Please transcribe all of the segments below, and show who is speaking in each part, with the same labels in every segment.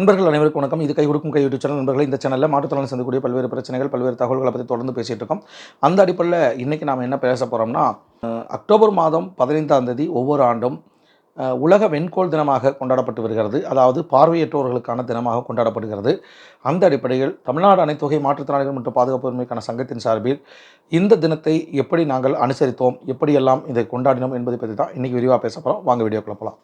Speaker 1: நண்பர்கள் அனைவருக்கும் வணக்கம். இது கை கொடுக்கும் கை யூடியூப் சேனல். நண்பர்கள் இந்த சேனலில் மாற்றுத்திறன் சந்திக்கக்கூடிய பல்வேறு பிரச்சனைகள் பல்வேறு தகவல்களை பற்றி தொடர்ந்து பேசிகிட்டு இருக்கோம். அந்த அடிப்படையில் இன்றைக்கி நாம் என்ன பேச போகிறோம்னா அக்டோபர் மாதம் பதினைந்தாம் தேதி ஒவ்வொரு ஆண்டும் உலக வெண்கோள் தினமாக கொண்டாடப்பட்டு வருகிறது. அதாவது பார்வையற்றோர்களுக்கான தினமாக கொண்டாடப்படுகிறது. அந்த அடிப்படையில் தமிழ்நாடு அனைத்துவகை மாற்றுத்திறனாளிகள் மற்றும் பாதுகாப்பு உரிமைக்கான சங்கத்தின் சார்பில் இந்த தினத்தை எப்படி நாங்கள் அனுசரித்தோம் எப்படியெல்லாம் இதை கொண்டாடினோம் என்பதை பற்றி தான் இன்றைக்கி விரிவாக பேச போகிறோம் வாங்க வீடியோக்குள்ள போகலாம்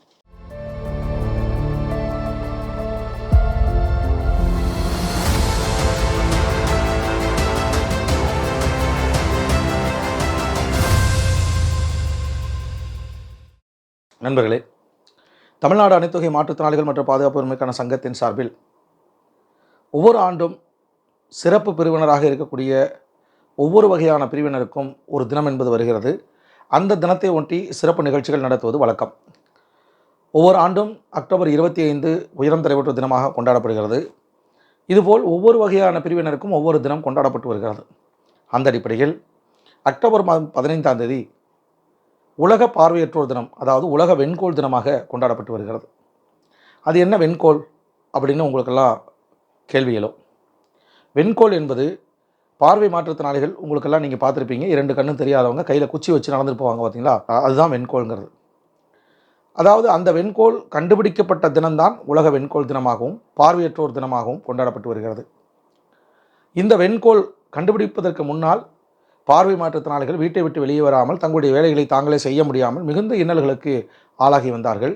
Speaker 1: நண்பர்களே தமிழ்நாடு அனைத்துகை மாற்றுத்திறனாளிகள் மற்றும் பாதுகாப்பு உரிமைக்கான சங்கத்தின் சார்பில் ஒவ்வொரு ஆண்டும் சிறப்பு பிரிவினராக இருக்கக்கூடிய ஒவ்வொரு வகையான பிரிவினருக்கும் ஒரு தினம் என்பது வருகிறது. அந்த தினத்தை ஒட்டி சிறப்பு நிகழ்ச்சிகள் நடத்துவது வழக்கம். ஒவ்வொரு ஆண்டும் அக்டோபர் இருபத்தி ஐந்து உயரம் தலைவற்ற தினமாக கொண்டாடப்படுகிறது. இதுபோல் ஒவ்வொரு வகையான பிரிவினருக்கும் ஒவ்வொரு தினம் கொண்டாடப்பட்டு வருகிறது. அந்த அடிப்படையில் அக்டோபர் மாதம் பதினைந்தாம் தேதி உலக பார்வையற்றோர் தினம் அதாவது உலக வெண்கோள் தினமாக கொண்டாடப்பட்டு வருகிறது. அது என்ன வெண்கோள் அப்படின்னு உங்களுக்கெல்லாம் கேள்வி எழும். வெண்கோள் என்பது பார்வை மாற்றுத்தினாளிகள் உங்களுக்கெல்லாம் நீங்கள் பார்த்துருப்பீங்க. இரண்டு கண்ணும் தெரியாதவங்க கையில் குச்சி வச்சு நடந்துட்டு போவாங்க பார்த்தீங்களா அதுதான் வெண்கோள்ங்கிறது அதாவது அந்த வெண்கோள் கண்டுபிடிக்கப்பட்ட தினம்தான் உலக வெண்கோள் தினமாகவும் பார்வையற்றோர் தினமாகவும் கொண்டாடப்பட்டு வருகிறது. இந்த வெண்கோள் கண்டுபிடிப்பதற்கு முன்னால் பார்வை மாற்றுத்திறனாளிகள் வீட்டை விட்டு வெளியே வராமல் தங்களுடைய வேலைகளை தாங்களே செய்ய முடியாமல் மிகுந்த இன்னல்களுக்கு ஆளாகி வந்தார்கள்.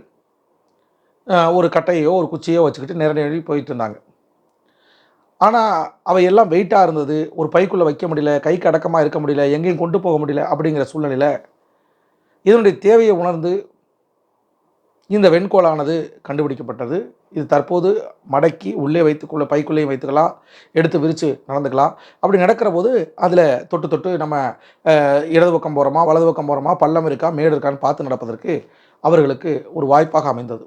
Speaker 1: ஒரு கட்டையோ ஒரு குச்சியோ வச்சுக்கிட்டு நேர நேரடி போயிட்டு இருந்தாங்க. ஆனால் அவை எல்லாம் வெயிட்டாக இருந்தது. ஒரு பைக்குள்ளே வைக்க முடியல கைக்கு அடக்கமாக இருக்க முடியல எங்கேயும் கொண்டு போக முடியல அப்படிங்கிற சூழ்நிலையில் இதனுடைய தேவையை உணர்ந்து இந்த வெண்கோளானது கண்டுபிடிக்கப்பட்டது. இது தற்போது மடக்கி உள்ளே வைத்துக்கொள்ள பைக்குள்ளேயும் வைத்துக்கலாம் எடுத்து விரித்து நடந்துக்கலாம். அப்படி நடக்கிற போது அதில் தொட்டு தொட்டு நம்ம இடது பக்கம் போகிறோமா வலது பக்கம் போகிறோமா பள்ளம் இருக்கா மேடு இருக்கான்னு பார்த்து நடப்பதற்கு அவர்களுக்கு ஒரு வாய்ப்பாக அமைந்தது.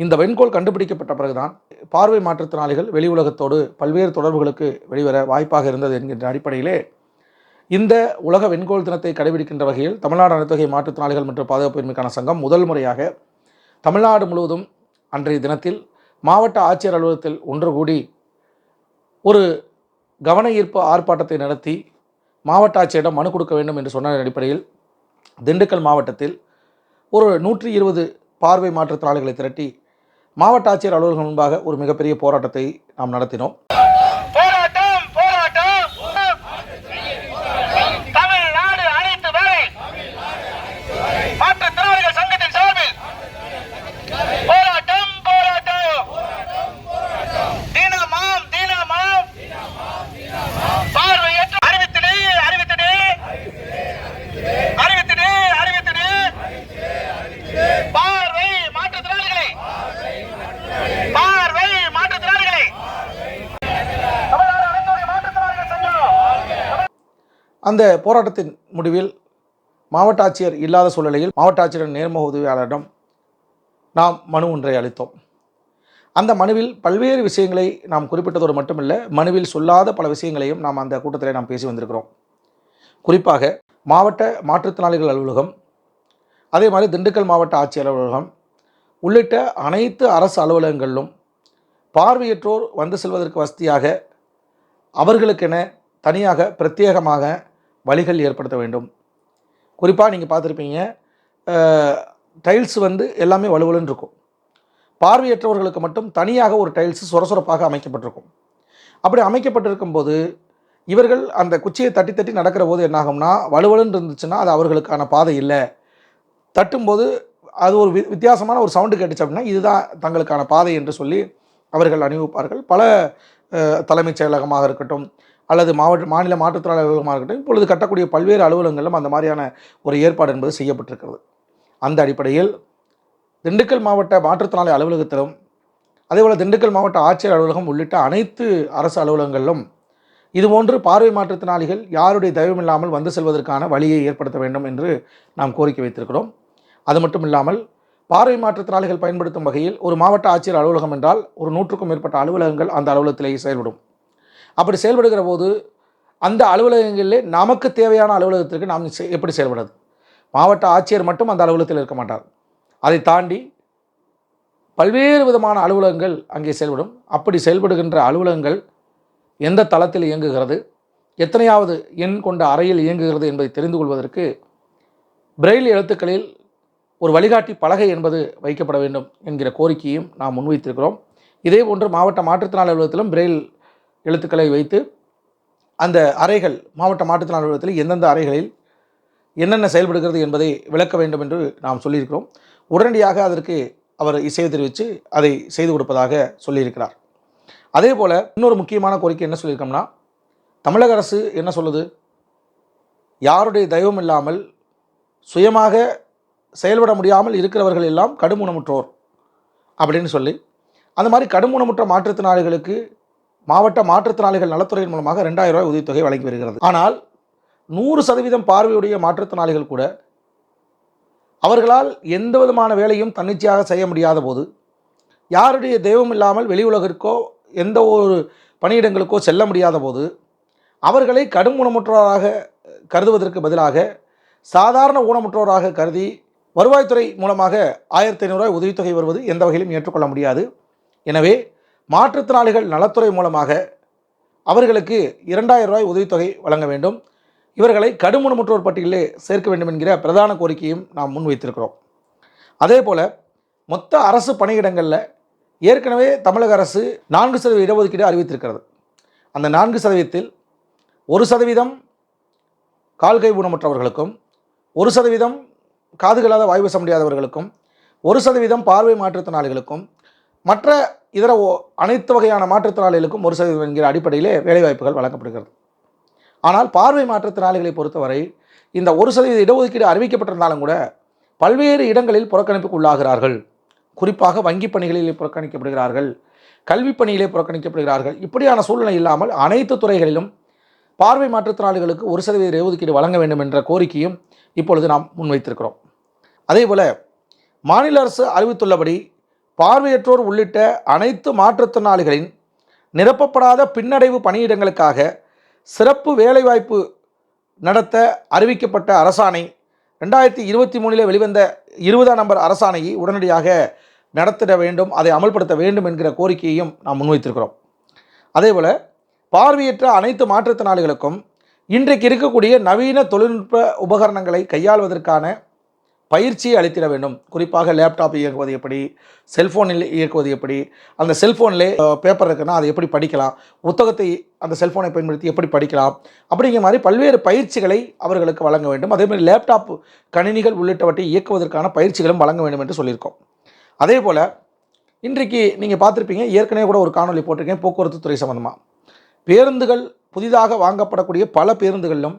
Speaker 1: இந்த வெண்கோள் கண்டுபிடிக்கப்பட்ட பிறகுதான் பார்வை மாற்றுத்திறனாளிகள் வெளி உலகத்தோடு பல்வேறு தொடர்புகளுக்கு வெளிவர வாய்ப்பாக இருந்தது என்கின்ற அடிப்படையிலே இந்த உலக வெண்கோள் தினத்தை கடைபிடிக்கின்ற வகையில் தமிழ்நாடு அனைத்துவகை மாற்றுத்திறனாளிகள் மற்றும் பாதுகாப்பு உரிமைக்கான சங்கம் முதல் முறையாக தமிழ்நாடு முழுவதும் அன்றைய தினத்தில் மாவட்ட ஆட்சியர் அலுவலகத்தில் ஒன்று கூடி ஒரு கவன ஈர்ப்பு ஆர்ப்பாட்டத்தை நடத்தி மாவட்ட ஆட்சியரிடம் மனு கொடுக்க வேண்டும் என்று சொன்ன அடிப்படையில் திண்டுக்கல் மாவட்டத்தில் ஒரு நூற்றி இருபது பார்வை மாற்றுத்திறனாளிகளை திரட்டி மாவட்ட ஆட்சியர் அலுவலகம் முன்பாக ஒரு மிகப்பெரிய போராட்டத்தை நாம் நடத்தினோம்
Speaker 2: போராட்டம் போராட்டம் தமிழ்நாடு அனைத்து வரை மாற்றுத்திறனாளிகள் சங்கத்தின் சார்பில் போராட்டம் போராட்டம் தீனமாம் தீனமாம் பார்வையற்ற அறிவித்திடு அறிவித்திடு அறிவித்திடு அறிவித்திடு பார்வை மாற்றுத்திறனாளிகளை பார்வை மாற்றுத்திறனாளிகளை தமிழ்நாடு அனைத்துடைய மாற்றுத்திறனாளிகள் சங்கம்
Speaker 1: அந்த போராட்டத்தின் முடிவில் மாவட்ட ஆட்சியர் இல்லாத சூழ்நிலையில் மாவட்ட ஆட்சியரின் நேர்முக உதவியாளரிடம் நாம் மனு ஒன்றை அளித்தோம். அந்த மனுவில் பல்வேறு விஷயங்களை நாம் குறிப்பிட்டதோடு மட்டுமில்லை மனுவில் சொல்லாத பல விஷயங்களையும் நாம் அந்த கூட்டத்தில் நாம் பேசி வந்திருக்கிறோம். குறிப்பாக மாவட்ட மாற்றுத்திறனாளிகள் அலுவலகம் அதே மாதிரி திண்டுக்கல் மாவட்ட ஆட்சியர் அலுவலகம் உள்ளிட்ட அனைத்து அரசு அலுவலகங்களிலும் பார்வையற்றோர் வந்து செல்வதற்கு வசதியாக அவர்களுக்கென தனியாக பிரத்யேகமாக வழிகள் ஏற்படுத்த வேண்டும். குறிப்பாக நீங்கள் பார்த்துருப்பீங்க டைல்ஸ் வந்து எல்லாமே வலுவலுன்னு இருக்கும். பார்வையற்றவர்களுக்கு மட்டும் தனியாக ஒரு டைல்ஸ் சொரசொரப்பாக அமைக்கப்பட்டிருக்கும். அப்படி அமைக்கப்பட்டிருக்கும் போது இவர்கள் அந்த குச்சியை தட்டி தட்டி நடக்கிற போது என்னாகும்னா வலுவலுன்னு இருந்துச்சுன்னா அது அவர்களுக்கான பாதை இல்லை. தட்டும்போது அது ஒரு வி- வித்தியாசமான ஒரு சவுண்டு கேட்டுச்சு அப்படின்னா இதுதான் தங்களுக்கான பாதை என்று சொல்லி அவர்கள் அணிவிப்பார்கள். பல தலைமைச் செயலகமாக இருக்கட்டும் அல்லது மாவட்ட மாநில மாற்றுத்திறனாளி அலுவலகமாக இருக்கட்டும் இப்பொழுது கட்டக்கூடிய பல்வேறு அலுவலகங்களிலும் அந்த மாதிரியான ஒரு ஏற்பாடு என்பது செய்யப்பட்டிருக்கிறது. அந்த அடிப்படையில் திண்டுக்கல் மாவட்ட மாற்றுத்திறனாளி அலுவலகத்திலும் அதேபோல் திண்டுக்கல் மாவட்ட ஆட்சியர் அலுவலகம் உள்ளிட்ட அனைத்து அரசு அலுவலகங்களிலும் இதுபோன்று பார்வை மாற்றுத்திறனாளிகள் யாருடைய தயவுமில்லாமல் வந்து செல்வதற்கான வழியை ஏற்படுத்த வேண்டும் என்று நாம் கோரிக்கை வைத்திருக்கிறோம். அது மட்டும் இல்லாமல் பார்வை மாற்றுத்திறனாளிகள் பயன்படுத்தும் வகையில் ஒரு மாவட்ட ஆட்சியர் அலுவலகம் என்றால் ஒரு நூற்றுக்கும் மேற்பட்ட அலுவலகங்கள் அந்த அலுவலகத்திலேயே செயல்படும். அப்படி செயல்படுகிற போது அந்த அலுவலகங்களிலே நமக்கு தேவையான அலுவலகத்திற்கு நாம் எப்படி செயல்படுறது? மாவட்ட ஆட்சியர் மட்டும் அந்த அலுவலகத்தில் இருக்க மாட்டார். அதை தாண்டி பல்வேறு விதமான அலுவலகங்கள் அங்கே செயல்படும். அப்படி செயல்படுகின்ற அலுவலகங்கள் எந்த தளத்தில் இயங்குகிறது? எத்தனையாவது எண் கொண்ட அறையில் இயங்குகிறது என்பதை தெரிந்து கொள்வதற்கு பிரெயில் எழுத்துக்களில் ஒரு வழிகாட்டி பலகை என்பது வைக்கப்பட வேண்டும் என்கிற கோரிக்கையும் நாம் முன்வைத்திருக்கிறோம். இதே போன்று மாவட்ட மாற்றுத்திறனாளி அலுவலகத்திலும் பிரெயில் எழுத்துக்களை வைத்து அந்த அறைகள் மாவட்ட மாற்றுத்திறன் அலுவலகத்தில் எந்தெந்த அறைகளில் என்னென்ன செயல்படுகிறது என்பதை விளக்க வேண்டும் என்று நாம் சொல்லியிருக்கிறோம். உடனடியாக அதற்கு அவர் இசையை தெரிவித்து அதை செய்து கொடுப்பதாக சொல்லியிருக்கிறார். அதே போல் இன்னொரு முக்கியமான கோரிக்கை என்ன சொல்லியிருக்கோம்னா தமிழக அரசு என்ன சொல்லுது? யாருடைய தெய்வம் இல்லாமல் சுயமாக செயல்பட முடியாமல் இருக்கிறவர்கள் எல்லாம் கடுமுணமுற்றோர் அப்படின்னு சொல்லி அந்த மாதிரி கடுமுணமுற்ற மாற்றுத்திறனாளிகளுக்கு மாவட்ட மாற்றுத்திறனாளிகள் நலத்துறையின் மூலமாக ரெண்டாயிரம் ரூபாய் உதவித்தொகை வழங்கி வருகிறது. ஆனால் நூறு சதவீதம் பார்வையுடைய மாற்றுத்திறனாளிகள் கூட அவர்களால் எந்த விதமான வேலையும் தன்னிச்சையாக செய்ய முடியாத போது யாருடைய தெய்வம் இல்லாமல் வெளி உலகிற்கோ எந்த ஒரு பணியிடங்களுக்கோ செல்ல முடியாத போது அவர்களை கடும் ஊனமுற்றோராக கருதுவதற்கு பதிலாக சாதாரண ஊனமுற்றோராக கருதி வருவாய்த்துறை மூலமாக ஆயிரத்தி ஐநூறுரூவாய் உதவித்தொகை வருவது எந்த வகையிலும் ஏற்றுக்கொள்ள முடியாது. எனவே மாற்றுத்திறனாளிகள் நலத்துறை மூலமாக அவர்களுக்கு இரண்டாயிரம் ரூபாய் உதவித்தொகை வழங்க வேண்டும். இவர்களை கடுமுனமுற்றோர் பட்டியலிலே சேர்க்க வேண்டும் என்கிற பிரதான கோரிக்கையும் நாம் முன்வைத்திருக்கிறோம் அதே போல் மொத்த அரசு பணியிடங்களில் ஏற்கனவே தமிழக அரசு நான்கு சதவீத இடஒதுக்கீடு அறிவித்திருக்கிறது. அந்த நான்கு சதவீதத்தில் ஒரு சதவீதம் கால்கை ஊனமுற்றவர்களுக்கும் ஒரு சதவீதம் காதுகளாத வாய்வு பேச முடியாதவர்களுக்கும் ஒரு சதவீதம் பார்வை மாற்றுத்திறனாளிகளுக்கும் மற்ற இதர ஓ- அனைத்து வகையான மாற்றுத்திறனாளிகளுக்கும் ஒரு சதவீதம் என்கிற அடிப்படையிலே வேலைவாய்ப்புகள் வழங்கப்படுகிறது. ஆனால் பார்வை மாற்றுத்திறனாளிகளை பொறுத்தவரை இந்த ஒரு சதவீத இடஒதுக்கீடு அறிவிக்கப்பட்டிருந்தாலும் கூட பல்வேறு இடங்களில் புறக்கணிப்புக்கு உள்ளாகிறார்கள். குறிப்பாக வங்கி பணிகளிலே புறக்கணிக்கப்படுகிறார்கள் கல்வி பணியிலே புறக்கணிக்கப்படுகிறார்கள். இப்படியான சூழ்நிலை இல்லாமல் அனைத்து துறைகளிலும் பார்வை மாற்றுத்திறனாளிகளுக்கு ஒரு சதவீத இடஒதுக்கீடு வழங்க வேண்டும் என்ற கோரிக்கையும் இப்பொழுது நாம் முன்வைத்திருக்கிறோம். அதேபோல் மாநில அரசு அறிவித்துள்ளபடி பார்வையற்றோர் உள்ளிட்ட அனைத்து மாற்றுத்திறனாளிகளின் நிரப்பப்படாத பின்னடைவு பணியிடங்களுக்காக சிறப்பு வேலைவாய்ப்பு நடத்த அறிவிக்கப்பட்ட அரசாணை ரெண்டாயிரத்தி இருபத்தி மூணில் வெளிவந்த இருபதாம் நம்பர் அரசாணையை உடனடியாக நடத்திட வேண்டும் அதை அமல்படுத்த வேண்டும் என்கிற கோரிக்கையையும் நாம் முன்வைத்திருக்கிறோம். அதேபோல் பார்வையற்ற அனைத்து மாற்றுத்திறனாளிகளுக்கும் இன்றைக்கு இருக்கக்கூடிய நவீன தொழில்நுட்ப உபகரணங்களை கையாள்வதற்கான பயிற்சியை அளித்திட வேண்டும். குறிப்பாக லேப்டாப் இயக்குவது எப்படி செல்ஃபோனில் இயக்குவது எப்படி அந்த செல்ஃபோனில் பேப்பர் இருக்குன்னா அதை எப்படி படிக்கலாம் புத்தகத்தை அந்த செல்ஃபோனை பயன்படுத்தி எப்படி படிக்கலாம் அப்படிங்கிற மாதிரி பல்வேறு பயிற்சிகளை அவர்களுக்கு வழங்க வேண்டும். அதே மாதிரி லேப்டாப் கணினிகள் உள்ளிட்டவற்றை இயக்குவதற்கான பயிற்சிகளும் வழங்க வேண்டும் என்று சொல்லியிருக்கோம். அதே போல் இன்றைக்கு நீங்கள் பார்த்துருப்பீங்க ஏற்கனவே கூட ஒரு காணொளி போட்டிருக்கேன் போக்குவரத்து துறை சம்மந்தமாக பேருந்துகள் புதிதாக வாங்கப்படக்கூடிய பல பேருந்துகளிலும்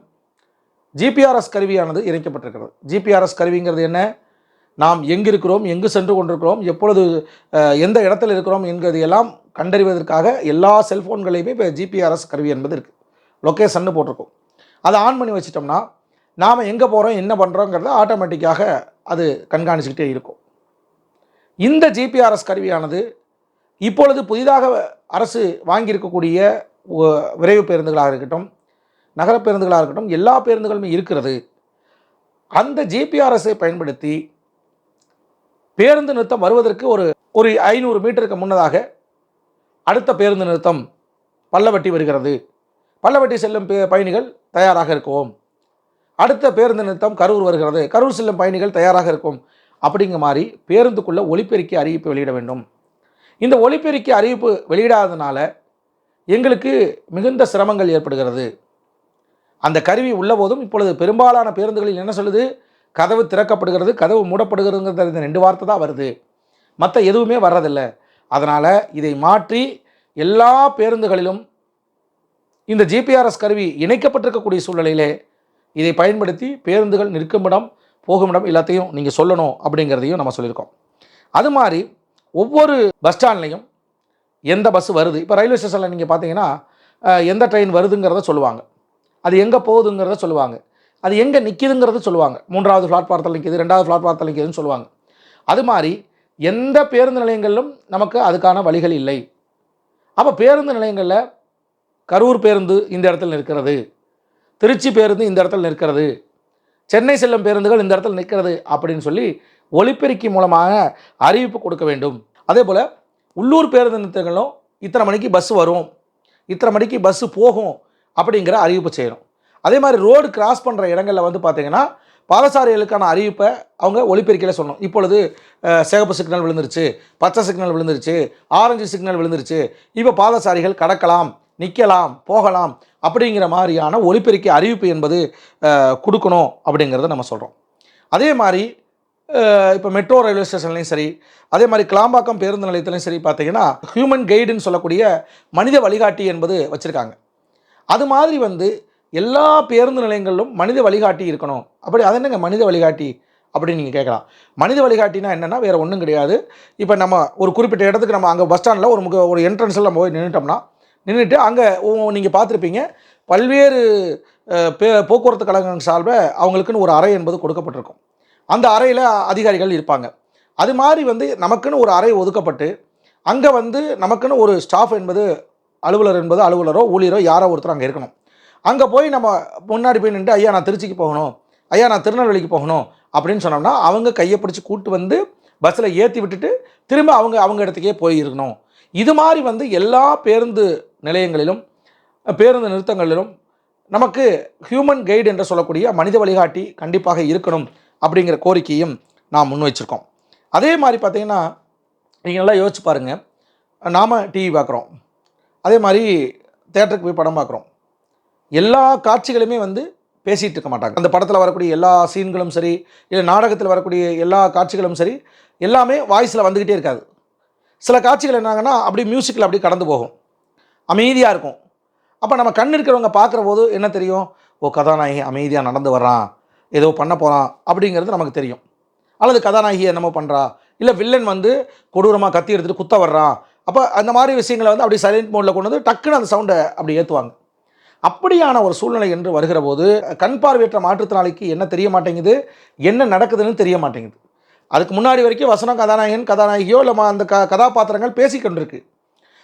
Speaker 1: ஜிபிஆர்எஸ் கருவியானது இணைக்கப்பட்டிருக்கிறது. ஜிபிஆர்எஸ் கருவிங்கிறது என்ன? நாம் எங்கு இருக்கிறோம் எங்கு சென்று கொண்டிருக்கிறோம் எப்பொழுது எந்த இடத்துல இருக்கிறோம் என்கிறது எல்லாம் கண்டறிவதற்காக எல்லா செல்ஃபோன்களையுமே இப்போ ஜிபிஆர்எஸ் கருவி என்பது இருக்குது லொக்கேஷன்னு போட்டிருக்கோம். அதை ஆன் பண்ணி வச்சிட்டோம்னா நாம் எங்கே போகிறோம் என்ன பண்ணுறோங்கிறத ஆட்டோமேட்டிக்காக அது கண்காணிச்சுக்கிட்டே இருக்கும். இந்த ஜிபிஆர்எஸ் கருவியானது இப்பொழுது புதிதாக அரசு வாங்கியிருக்கக்கூடிய விரைவு பேருந்துகளாக இருக்கட்டும் நகர பேருந்துகளாக இருக்கட்டும் எல்லா பேருந்துகளுமே இருக்கிறது. அந்த ஜிபிஆர்எஸை பயன்படுத்தி பேருந்து நிறுத்தம் வருவதற்கு ஒரு ஒரு ஐநூறு மீட்டருக்கு முன்னதாக அடுத்த பேருந்து நிறுத்தம் பல்லவட்டி வருகிறது. பல்லவட்டி செல்லும் பே- பயணிகள் தயாராக இருக்கும். அடுத்த பேருந்து நிறுத்தம் கரூர் வருகிறது. கரூர் செல்லும் பயணிகள் தயாராக இருக்கும். அப்படிங்கிற மாதிரி பேருந்துக்குள்ளே ஒலிபெருக்கி அறிவிப்பு வெளியிட வேண்டும். இந்த ஒலிபெருக்கி அறிவிப்பு வெளியிடாததுனால எங்களுக்கு மிகுந்த சிரமங்கள் ஏற்படுகிறது. அந்த கருவி உள்ள போதும் இப்பொழுது பெரும்பாலான பேருந்துகளில் என்ன சொல்லுது? கதவு திறக்கப்படுகிறது கதவு மூடப்படுகிறதுங்கிறது இந்த ரெண்டு வார்த்தை தான் வருது. மற்ற எதுவுமே வர்றதில்லை. அதனால் இதை மாற்றி எல்லா பேருந்துகளிலும் இந்த ஜிபிஆர்எஸ் கருவி இணைக்கப்பட்டிருக்கக்கூடிய சூழ்நிலையிலே இதை பயன்படுத்தி பேருந்துகள் நிற்குமிடம் போகுமிடம் எல்லாத்தையும் நீங்கள் சொல்லணும் அப்படிங்கிறதையும் நம்ம சொல்லியிருக்கோம். அது மாதிரி ஒவ்வொரு பஸ் ஸ்டாண்ட்லேயும் எந்த பஸ் வருது? இப்போ ரயில்வே ஸ்டேஷனில் நீங்கள் பார்த்தீங்கன்னா எந்த ட்ரெயின் வருதுங்கிறத சொல்லுவாங்க. அது எங்கே போகுதுங்கிறத சொல்லுவாங்க. அது எங்கே நிற்கிதுங்கிறத சொல்லுவாங்க. மூன்றாவது பிளாட்பாரத்தில் நிற்கிது ரெண்டாவது பிளாட்பாரத்தில் நிற்கிதுன்னு சொல்லுவாங்க. அது மாதிரி எந்த பேருந்து நிலையங்களிலும் நமக்கு அதுக்கான வழிகள் இல்லை. அப்போ பேருந்து நிலையங்களில் கரூர் பேருந்து இந்த இடத்துல நிற்கிறது. திருச்சி பேருந்து இந்த இடத்துல நிற்கிறது. சென்னை செல்லும் பேருந்துகள் இந்த இடத்துல நிற்கிறது அப்படின்னு சொல்லி ஒளிப்பெருக்கி மூலமாக அறிவிப்பு கொடுக்க வேண்டும். அதே போல் உள்ளூர் பேருந்து நிறுத்தங்களும் இத்தனை மணிக்கு பஸ் வரும். இத்தனை மணிக்கு பஸ்ஸு போகும். அப்படிங்கிற அறிவிப்பு செய்யணும். அதே மாதிரி ரோடு கிராஸ் பண்ணுற இடங்களில் வந்து பார்த்தீங்கன்னா பாதசாரிகளுக்கான அறிவிப்பை அவங்க ஒளிப்பெருக்கையில் சொல்லணும். இப்பொழுது சிகப்பு சிக்னல் விழுந்துருச்சு பச்சை சிக்னல் விழுந்துருச்சு ஆரஞ்சு சிக்னல் விழுந்துருச்சு இப்போ பாதசாரிகள் கடக்கலாம் நிற்கலாம் போகலாம் அப்படிங்கிற மாதிரியான ஒளிபெருக்கி அறிவிப்பு என்பது கொடுக்கணும் அப்படிங்கிறத நம்ம சொல்கிறோம் அதே மாதிரி இப்போ மெட்ரோ ரயில்வே ஸ்டேஷன்லையும் சரி அதே மாதிரி கிளாம்பாக்கம் பேருந்து நிலையத்துலையும் சரி பார்த்தீங்கன்னா ஹியூமன் கைடுன்னு சொல்லக்கூடிய மனித வழிகாட்டி என்பது வச்சுருக்காங்க. அது மாதிரி வந்து எல்லா பேருந்து நிலையங்களிலும் மனித வழிகாட்டி இருக்கணும். அப்படி அது என்னங்க மனித வழிகாட்டி? அப்படின்னு நீங்கள் கேட்கலாம். மனித வழிகாட்டினா என்னென்னா வேறு ஒன்றும் கிடையாது. இப்போ நம்ம ஒரு குறிப்பிட்ட இடத்துக்கு நம்ம அங்கே பஸ் ஸ்டாண்டில் ஒரு முக ஒரு என்ட்ரன்ஸில் நம்ம போய் நின்றுட்டோம்னா நின்றுட்டு அங்கே நீங்கள் பார்த்துருப்பீங்க பல்வேறு பே போக்குவரத்து கழகங்கள் சார்பில் அவங்களுக்குன்னு ஒரு அறை என்பது கொடுக்கப்பட்டிருக்கும். அந்த அறையில் அதிகாரிகள் இருப்பாங்க. அது மாதிரி வந்து நமக்குன்னு ஒரு அறை ஒதுக்கப்பட்டு அங்கே வந்து நமக்குன்னு ஒரு ஸ்டாஃப் என்பது அலுவலர் என்பது அலுவலரோ ஊழியரோ யாரோ ஒருத்தர் அங்கே இருக்கணும். அங்கே போய் நம்ம முன்னாடி போய் நின்று ஐயா நான் திருச்சிக்கு போகணும். ஐயா நான் திருநெல்வேலிக்கு போகணும். அப்படின்னு சொன்னோம்னா அவங்க கையை பிடிச்சி கூட்டு வந்து பஸ்ஸில் ஏற்றி விட்டுட்டு திரும்ப அவங்க அவங்க இடத்துக்கே போயிருக்கணும் இது மாதிரி வந்து எல்லா பேருந்து நிலையங்களிலும் பேருந்து நிறுத்தங்களிலும் நமக்கு ஹியூமன் கைடு என்று சொல்லக்கூடிய மனித வழிகாட்டி கண்டிப்பாக இருக்கணும் அப்படிங்கிற கோரிக்கையும் நாம் முன் வச்சிருக்கோம். அதே மாதிரி பார்த்திங்கன்னா நீங்கள் நல்லா யோசிச்சு பாருங்கள் நாம் டிவி பார்க்குறோம். அதே மாதிரி தேட்டருக்கு போய் படம் பார்க்குறோம். எல்லா காட்சிகளுமே வந்து பேசிகிட்டு இருக்க மாட்டாங்க. அந்த படத்தில் வரக்கூடிய எல்லா சீன்களும் சரி இல்லை நாடகத்தில் வரக்கூடிய எல்லா காட்சிகளும் சரி எல்லாமே வாய்ஸில் வந்துக்கிட்டே இருக்காது. சில காட்சிகள் என்னாங்கன்னா அப்படி மியூசிக்கில் அப்படி கடந்து போகும். அமைதியாக இருக்கும். அப்போ நம்ம கண் இருக்கிறவங்க பார்க்குற போது என்ன தெரியும்? ஓ கதாநாயகி அமைதியாக நடந்து வர்றான். ஏதோ பண்ண போகிறான் அப்படிங்கிறது நமக்கு தெரியும். அல்லது கதாநாயகி என்னமோ பண்ணுறா இல்லை வில்லன் வந்து கொடூரமாக கத்தி எடுத்துகிட்டு குத்த வர்றான். அப்போ அந்த மாதிரி விஷயங்களை வந்து அப்படி சைலண்ட் மோடில் கொண்டு வந்து டக்குன்னு அந்த சவுண்டை அப்படி ஏற்றுவாங்க அப்படியான ஒரு சூழ்நிலை என்று வருகிற போது கண் பார்வையற்ற மாற்றுத்திறனாளிக்கு என்ன தெரிய மாட்டேங்குது? என்ன நடக்குதுன்னு தெரிய மாட்டேங்குது. அதுக்கு முன்னாடி வரைக்கும் வசனம் கதாநாயகன் கதாநாயகியோ இல்லை அந்த க கதாபாத்திரங்கள் பேசிக்கொண்டிருக்கு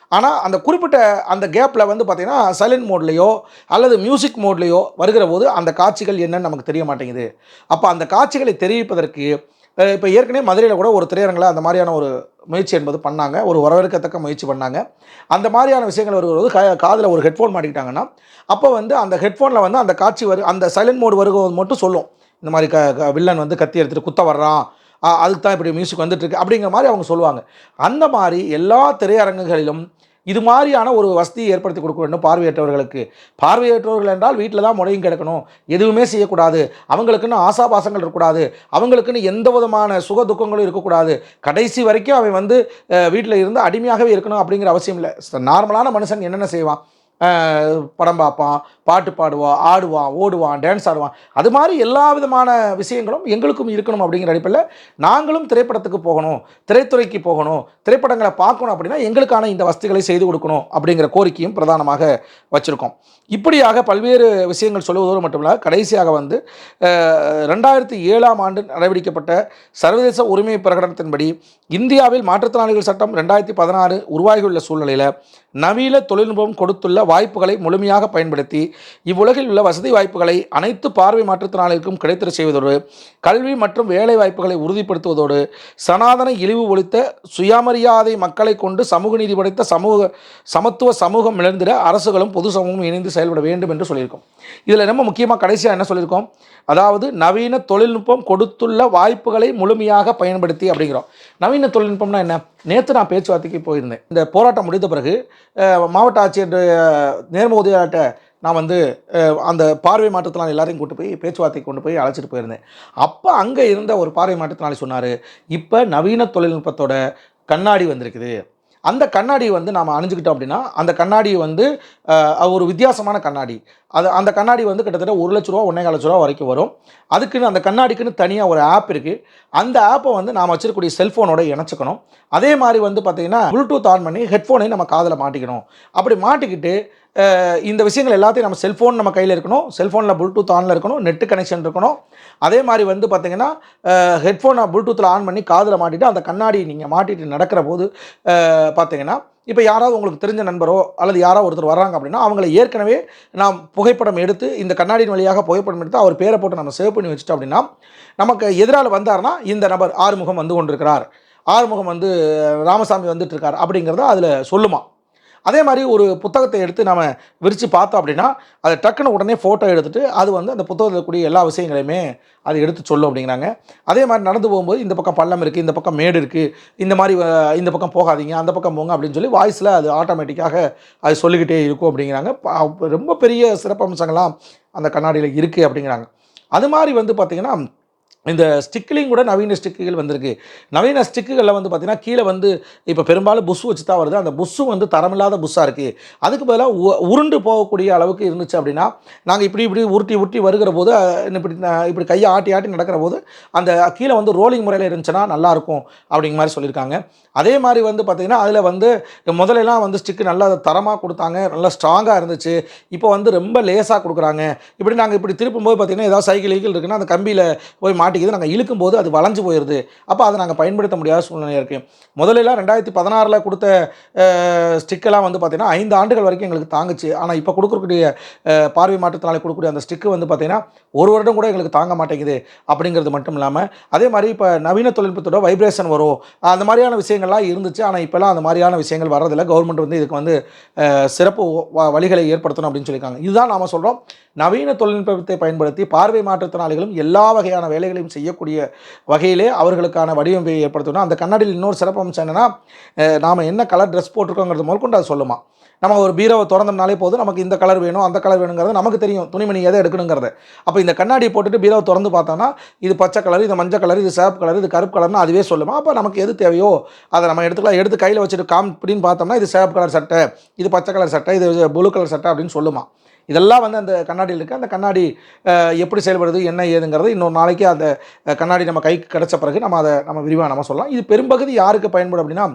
Speaker 1: ஆனால் அந்த குறிப்பிட்ட அந்த கேப்பில் வந்து பார்த்திங்கன்னா சைலண்ட் மோட்லேயோ அல்லது மியூசிக் மோட்லேயோ வருகிற போது அந்த காட்சிகள் என்னன்னு நமக்கு தெரிய மாட்டேங்குது. அப்போ அந்த காட்சிகளை தெரிவிப்பதற்கு இப்போ ஏற்கனவே மதுரையில் கூட ஒரு திரையரங்கில் அந்த மாதிரியான ஒரு முயற்சி என்பது பண்ணாங்க. ஒரு வரவேற்கத்தக்க முயற்சி பண்ணாங்க. அந்த மாதிரியான விஷயங்கள் வரும்போது க காதில் ஒரு ஹெட்ஃபோன் மாட்டிக்கிட்டாங்கன்னா அப்போ வந்து அந்த ஹெட்ஃபோனில் வந்து அந்த காட்சி வரு அந்த சைலண்ட் மோடு வருகிறது மட்டும் சொல்லும். இந்த மாதிரி க க- வில்லன் வந்து கத்தி எடுத்துகிட்டு குத்த வர்றான். அதுக்கு தான் இப்படி மியூசிக் வந்துட்டுருக்கு அப்படிங்கிற மாதிரி அவங்க சொல்லுவாங்க. அந்த மாதிரி எல்லா திரையரங்குகளிலும் இது மாதிரியான ஒரு வசதியை ஏற்படுத்தி கொடுக்க வேண்டும் பார்வையற்றவர்களுக்கு. பார்வையற்றவர்கள் என்றால் வீட்டில் தான் முறையும் கிடக்கணும். எதுவுமே செய்யக்கூடாது. அவங்களுக்குன்னு ஆசாபாசங்கள் இருக்கக்கூடாது. அவங்களுக்குன்னு எந்த விதமான சுக துக்கங்களும் இருக்கக்கூடாது. கடைசி வரைக்கும் அவன் வந்து வீட்டில் இருந்து அடிமையாகவே இருக்கணும் அப்படிங்கிற அவசியம் இல்லை. நார்மலான மனுஷன் என்னென்ன செய்வான்? படம் பார்ப்பான் பாட்டு பாடுவான் ஆடுவான் ஓடுவான் டான்ஸ் ஆடுவான். அது மாதிரி எல்லா விதமான விஷயங்களும் எங்களுக்கும் இருக்கணும் அப்படிங்கிற அடிப்படையில் நாங்களும் திரைப்படத்துக்கு போகணும் திரைத்துறைக்கு போகணும் திரைப்படங்களை பார்க்கணும் அப்படின்னா எங்களுக்கான இந்த வசதிகளை செய்து கொடுக்கணும் அப்படிங்கிற கோரிக்கையும் பிரதானமாக வச்சுருக்கோம். இப்படியாக பல்வேறு விஷயங்கள் சொல்லுவதோடு மட்டுமில்ல கடைசியாக வந்து ரெண்டாயிரத்தி ஏழாம் ஆண்டு நடவடிக்கப்பட்ட சர்வதேச உரிமை பிரகடனத்தின்படி இந்தியாவில் மாற்றுத்திறனாளிகள் சட்டம் ரெண்டாயிரத்தி பதினாறு உருவாகியுள்ள சூழ்நிலையில் நவீன தொழில்நுட்பம் கொடுத்துள்ள வாய்ப்புகளை முழுமையாக பயன்படுத்தி இவ்வுலகில் உள்ள வசதி வாய்ப்புகளை அனைத்து பார்வை மாற்றுத்திறனாளிகளுக்கும் கிடைத்திட செய்வதோடு கல்வி மற்றும் வேலை வாய்ப்புகளை உறுதிப்படுத்துவதோடு சனாதன இழிவு ஒழித்த சுயமரியாதை மக்களை கொண்டு சமூக நீதி படைத்த சமூக சமத்துவ சமூகம் இழந்திட அரசுகளும் பொது சமூகமும் இணைந்து செயல்பட வேண்டும் என்று சொல்லியிருக்கோம். இதில் ரொம்ப முக்கியமாக கடைசியாக என்ன சொல்லியிருக்கோம்? அதாவது நவீன தொழில்நுட்பம் கொடுத்துள்ள வாய்ப்புகளை முழுமையாக பயன்படுத்தி அப்படிங்கிறோம். நவீன தொழில்நுட்பம்னா என்ன? நேற்று நான் பேச்சுவார்த்தைக்கு போயிருந்தேன். இந்த போராட்டம் முடிந்த பிறகு மாவட்ட ஆட்சியர் நேர்மோதியாட்ட நான் வந்து அந்த பார்வை மாற்றத்தினால் எல்லாரையும் கூட்டு போய் பேச்சுவார்த்தை கொண்டு போய் அழைச்சிட்டு போயிருந்தேன். அப்போ அங்கே இருந்த ஒரு பார்வை மாற்றத்தினாலே சொன்னார் இப்போ நவீன தொழில்நுட்பத்தோட கண்ணாடி வந்திருக்குது. அந்த கண்ணாடியை வந்து நாம் அணிஞ்சுக்கிட்டோம் அப்படின்னா அந்த கண்ணாடி வந்து ஒரு வித்தியாசமான கண்ணாடி. அது அந்த கண்ணாடி வந்து கிட்டத்தட்ட ஒரு லட்ச ரூபா ஒன்றே லட்ச ரூபா வரைக்கும் வரும். அதுக்குன்னு அந்த கண்ணாடிக்குன்னு தனியாக ஒரு ஆப் இருக்குது அந்த ஆப்பை வந்து நாம் வச்சிருக்கக்கூடிய செல்ஃபோனோட இணைச்சிக்கணும். அதே மாதிரி வந்து பார்த்திங்கன்னா ப்ளூடூத் ஆன் பண்ணி ஹெட்ஃபோனை நம்ம காதில் மாட்டிக்கணும். அப்படி மாட்டிக்கிட்டு இந்த விஷயங்கள் எல்லாத்தையும் நம்ம செல்ஃபோன் நம்ம கையில் இருக்கணும். செல்ஃபோனில் ப்ளூடூத் ஆனில் இருக்கணும். நெட்டு கனெக்ஷன் இருக்கணும். அதே மாதிரி வந்து பார்த்திங்கன்னா ஹெட்ஃபோனை ப்ளூடூத்தில் ஆன் பண்ணி காதில் மாட்டிட்டு அந்த கண்ணாடி நீங்கள் மாட்டிட்டு நடக்கிற போது பார்த்திங்கன்னா பார்த்தீங்கன்னா இப்போ யாராவது உங்களுக்கு தெரிஞ்ச நண்பரோ அல்லது யாராவது ஒருத்தர் வர்றாங்க அப்படின்னா அவங்கள ஏற்கனவே நாம் புகைப்படம் எடுத்து இந்த கண்ணாடியின் வழியாக புகைப்படம் எடுத்து அவர் பேரை போட்டு நம்ம சேவ் பண்ணி வச்சுட்டோம் அப்படின்னா நமக்கு எதிரால் வந்தார்னா இந்த நபர் ஆறுமுகம் வந்து கொண்டிருக்கிறார். ஆறுமுகம் வந்து ராமசாமி வந்துட்டு இருக்கார் அப்படிங்கிறத அதில் சொல்லுமா? அதே மாதிரி ஒரு புத்தகத்தை எடுத்து நம்ம விரித்து பார்த்தோம் அப்படின்னா அதை டக்குன்னு உடனே ஃபோட்டோ எடுத்துகிட்டு அது வந்து அந்த புத்தகத்தில் இருக்கக்கூடிய எல்லா விஷயங்களையுமே அது எடுத்து சொல்லும் அப்படிங்கிறாங்க. அதே மாதிரி நடந்து போகும்போது இந்த பக்கம் பள்ளம் இருக்குது இந்த பக்கம் மேடு இருக்குது இந்த மாதிரி இந்த பக்கம் போகாதீங்க அந்த பக்கம் போங்க அப்படின்னு சொல்லி வாய்ஸில் அது ஆட்டோமேட்டிக்காக அது சொல்லிக்கிட்டே இருக்கும் அப்படிங்கிறாங்க. ரொம்ப பெரிய சிறப்பம்சங்கள்லாம் அந்த கண்ணாடியில் இருக்குது அப்படிங்கிறாங்க. அது மாதிரி வந்து பார்த்திங்கன்னா இந்த ஸ்டிக்கிலையும் கூட நவீன ஸ்டிக்குகள் வந்திருக்கு. நவீன ஸ்டிக்குகளில் வந்து பார்த்திங்கன்னா கீழே வந்து இப்போ பெரும்பாலும் புஷ் வச்சு தான் வருது. அந்த புஷ்ஷும் வந்து தரமில்லாத புஷ்ஷாக இருக்குது அதுக்கு பதிலாக உ- உருண்டு போகக்கூடிய அளவுக்கு இருந்துச்சு அப்படின்னா நாங்கள் இப்படி இப்படி உருட்டி உருட்டி வருகிற போது இப்படி இப்படி கையை ஆட்டி ஆட்டி நடக்கிற போது அந்த கீழே வந்து ரோலிங் முறையில் இருந்துச்சுன்னா நல்லாயிருக்கும் அப்படிங்கிற மாதிரி சொல்லியிருக்காங்க. அதே மாதிரி வந்து பார்த்திங்கன்னா அதில் வந்து முதல்லலாம் வந்து ஸ்டிக்கு நல்லா தரமாக கொடுத்தாங்க. நல்லா ஸ்ட்ராங்காக இருந்துச்சு. இப்போ வந்து ரொம்ப லேசாக கொடுக்குறாங்க. இப்படி நாங்கள் இப்படி திருப்பும்போது பார்த்திங்கன்னா ஏதாவது சைக்கிள் ஈக்கிள் இருக்குன்னா அந்த கம்பியில் போய் மாட்டிக்குது. நாங்கள் இழுக்கும்போது அது வளைஞ்சு போயிடுது அப்போ அதை நாங்கள் பயன்படுத்த முடியாத சூழ்நிலை இருக்குது முதலெல்லாம் ரெண்டாயிரத்தி பதினாறில் கொடுத்த ஸ்டிக்கெல்லாம் வந்து பார்த்திங்கன்னா ஐந்து ஆண்டுகள் வரைக்கும் எங்களுக்கு தாங்குச்சு. ஆனால் இப்போ கொடுக்கக்கூடிய பார்வை மாற்றத்தினால கொடுக்கக்கூடிய அந்த ஸ்டிக்கு வந்து பார்த்திங்கன்னா ஒரு வருடம் கூட எங்களுக்கு தாங்க மாட்டேங்குது அப்படிங்கிறது மட்டும் இல்லாமல் அதே மாதிரி இப்போ நவீன தொழில்நுட்பத்தோட வைப்ரேஷன் வரும். அந்த மாதிரியான விஷயங்கள்லாம் இருந்துச்சு. ஆனால் இப்போலாம் அந்த மாதிரியான விஷயங்கள் வர்றதில்ல. கவர்மெண்ட் வந்து இதுக்கு வந்து சிறப்பு வழிகளை ஏற்படுத்தணும் அப்படின்னு சொல்லியிருக்காங்க. இதுதான் நாம் சொல்கிறோம் நவீன தொழில்நுட்பத்தை பயன்படுத்தி பார்வை மாற்றுத்திறனாளிகளும் எல்லா வகையான வேலைகளையும் செய்யக்கூடிய வகையிலே அவர்களுக்கான வடிவமைப்பை ஏற்படுத்தணும் அந்த கண்ணாடியில் இன்னொரு சிறப்பு அம்சம் என்னென்னா நாம் என்ன கலர் ட்ரெஸ் போட்டிருக்கோங்கிறது முதற்கொண்டு அது சொல்லுமா. நம்ம ஒரு பீரோவை திறந்தோம்னாலே போதும் நமக்கு இந்த கலர் வேணும் அந்த கலர் வேணுங்கிறது நமக்கு தெரியும் துணிமணி எதை எடுக்கணுங்கிறது. அப்போ இந்த கண்ணாடியை போட்டுட்டு பீரோவை திறந்து பார்த்தோம்னா இது பச்சை கலர் இது மஞ்சள் கலர் இது சிவப்பு கலர் இது கருப்பு கலர்னு அதுவே சொல்லுமா. அப்போ நமக்கு எது தேவையோ அதை நம்ம எடுத்துக்கலாம். எடுத்து கையில் வச்சுட்டு காம் அப்படின்னு பார்த்தோம்னா இது சிவப்பு கலர் சட்டை இது பச்சை கலர் சட்டை இது ப்ளூ கலர் சட்டை அப்படின்னு சொல்லுமா. இதெல்லாம் வந்து அந்த கண்ணாடியில் இருக்குது அந்த கண்ணாடி எப்படி செயல்படுது என்ன ஏதுங்கிறது இன்னொரு நாளைக்கு அந்த கண்ணாடி நம்ம கைக்கு கிடச்ச பிறகு நம்ம அதை நம்ம விரிவாக நம்ம சொல்லலாம். இது பெரும்பகுதி யாருக்கு பயன்படும் அப்படின்னா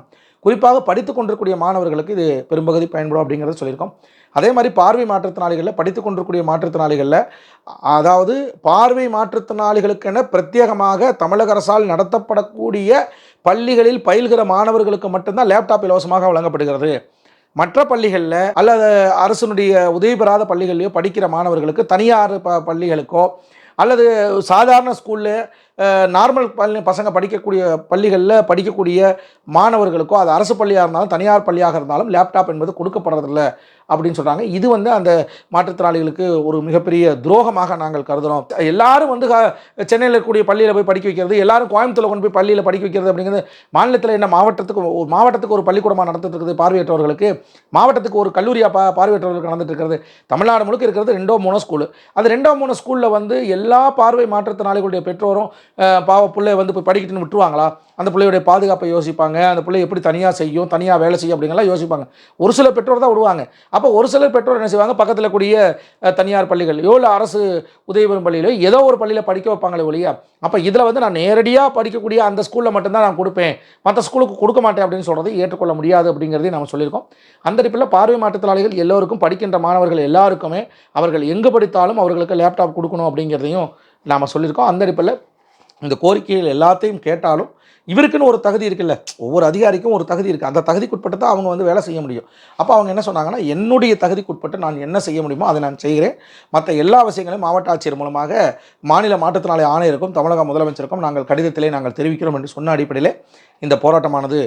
Speaker 1: குறிப்பாக படித்து கொண்டிருக்கக்கூடிய மாணவர்களுக்கு இது பெரும்பகுதி பயன்படும் அப்படிங்கிறத சொல்லியிருக்கோம். அதே மாதிரி பார்வை மாற்றுத்திறனாளிகளில் படித்து கொண்டிருக்கக்கூடிய மாற்றுத்திறனாளிகளில் அதாவது பார்வை மாற்றுத்திறனாளிகளுக்கென பிரத்யேகமாக தமிழக அரசால் நடத்தப்படக்கூடிய பள்ளிகளில் பயில்கிற மாணவர்களுக்கு மட்டும்தான் லேப்டாப் இலவசமாக வழங்கப்படுகிறது. மற்ற பள்ளிகளில் அல்லது அரசினுடைய உதவி பெறாத பள்ளிகள்லையோ படிக்கிற மாணவர்களுக்கு தனியார் ப பள்ளிகளுக்கோ அல்லது சாதாரண ஸ்கூலில் நார்மல் பள்ளி பசங்க படிக்கக்கூடிய பள்ளிகளில் படிக்கக்கூடிய மாணவர்களுக்கோ அது அரசு பள்ளியாக இருந்தாலும் தனியார் பள்ளியாக இருந்தாலும் லேப்டாப் என்பது கொடுக்கப்படுறதில்ல. அப்படின்னு சொல்கிறாங்க இது வந்து அந்த மாற்றுத்திறனாளிகளுக்கு ஒரு மிகப்பெரிய துரோகமாக நாங்கள் கருதுகிறோம் எல்லாரும் வந்து சென்னையில் இருக்கக்கூடிய பள்ளியில் போய் படிக்க வைக்கிறது எல்லாரும் கோயம்புத்தூரில் கொண்டு போய் பள்ளியில் படிக்க வைக்கிறது அப்படிங்கிறது மாநிலத்தில் என்ன மாவட்டத்துக்கு ஒரு மாவட்டத்துக்கு ஒரு பள்ளிக்கூடமாக நடந்துட்டு இருக்குது பார்வையற்றவர்களுக்கு மாவட்டத்துக்கு ஒரு கல்லூரியாக பா பார்வையற்றவர்களுக்கு நடந்துட்டு இருக்கிறது தமிழ்நாடு முழுக்க இருக்கிறது ரெண்டோ மூணோ ஸ்கூலு அது ரெண்டோ மூணு ஸ்கூலில் வந்து எல்லா பார்வை மாற்றுத்திறனாளிகளுடைய பெற்றோரும் பாவ பிள்ளை வந்து போய் படிக்கட்டுன்னு விட்டுருவாங்களா? அந்த பிள்ளையுடைய பாதுகாப்பை யோசிப்பாங்க. அந்த பிள்ளை எப்படி தனியாக செய்யும் தனியாக வேலை செய்யும் அப்படிங்கலாம் யோசிப்பாங்க. ஒரு சில பெற்றோர் தான் விடுவாங்க. அப்போ ஒரு சிலர் பெற்றோர் என்ன செய்வாங்க? பக்கத்தில் கூடிய தனியார் பள்ளிகளையோ இல்லை அரசு உதவி பெறும் பள்ளியிலோ ஏதோ ஒரு பள்ளியில் படிக்க வைப்பாங்களே ஒழியா அப்போ இதில் வந்து நான் நேரடியாக படிக்கக்கூடிய அந்த ஸ்கூலில் மட்டும்தான் நான் கொடுப்பேன். மற்ற ஸ்கூலுக்கு கொடுக்க மாட்டேன் அப்படின்னு சொல்கிறது ஏற்றுக்கொள்ள முடியாது அப்படிங்கிறதையும் நம்ம சொல்லியிருக்கோம். அந்த அடிப்பில் பார்வை மாற்றுத்திறனாளிகள் எல்லோருக்கும் படிக்கின்ற மாணவர்கள் எல்லாருக்குமே அவர்கள் எங்கு படித்தாலும் அவர்களுக்கு லேப்டாப் கொடுக்கணும் அப்படிங்கிறதையும் நாம் சொல்லியிருக்கோம். அந்த அடிப்பில் இந்த கோரிக்கைகள் எல்லாத்தையும் கேட்டாலும் இவருக்குன்னு ஒரு தகுதி இருக்குல்ல. ஒவ்வொரு அதிகாரிக்கும் ஒரு தகுதி இருக்குது அந்த தகுதிக்குட்பட்டு தான் அவங்க வந்து வேலை செய்ய முடியும். அப்போ அவங்க என்ன சொன்னாங்கன்னா என்னுடைய தகுதிக்குட்பட்டு நான் என்ன செய்ய முடியுமோ அதை நான் செய்கிறேன். மற்ற எல்லா விஷயங்களையும் மாவட்ட ஆட்சியர் மூலமாக மாநில மாற்றுத்திறனாளி ஆணையருக்கும் தமிழக முதலமைச்சருக்கும் நாங்கள் கடிதத்திலே நாங்கள் தெரிவிக்கிறோம் என்று சொன்ன அடிப்படையிலே இந்த போராட்டமானது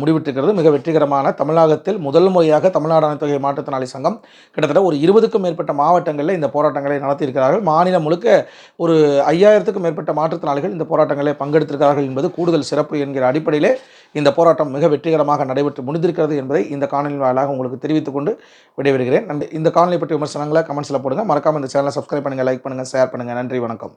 Speaker 1: முடிவிட்டிருக்கிறது. மிக வெற்றிகரமான தமிழகத்தில் முதல் முறையாக தமிழ்நாடு அனைத்தொகை மாற்றுத்திறனாளி சங்கம் கிட்டத்தட்ட ஒரு இருபதுக்கும் மேற்பட்ட மாவட்டங்களில் இந்த போராட்டங்களை நடத்தியிருக்கிறார்கள். மாநிலம் முழுக்க ஒரு ஐயாயிரத்துக்கும் மேற்பட்ட மாற்றுத்திறனாளிகள் இந்த போராட்டங்களில் பங்கெடுத்திருக்கிறார்கள் என்பது கூடுதல் சிறப்பு என்கிற அடிப்படையிலே இந்த போராட்டம் மிக வெற்றிகரமாக நடைபெற்று முடிந்திருக்கிறது என்பதை இந்த காணொலி வாயிலாக உங்களுக்கு தெரிவித்துக் கொண்டு விடைபெறுகிறேன். நன்றி. இந்த காணொலி பற்றி விமர்சனங்களை கமெண்ட்ஸில் போடுங்க. மறக்காம இந்த சேனலை சப்ஸ்கிரைப் பண்ணுங்கள் லைக் பண்ணுங்கள் ஷேர் பண்ணுங்கள் நன்றி வணக்கம்.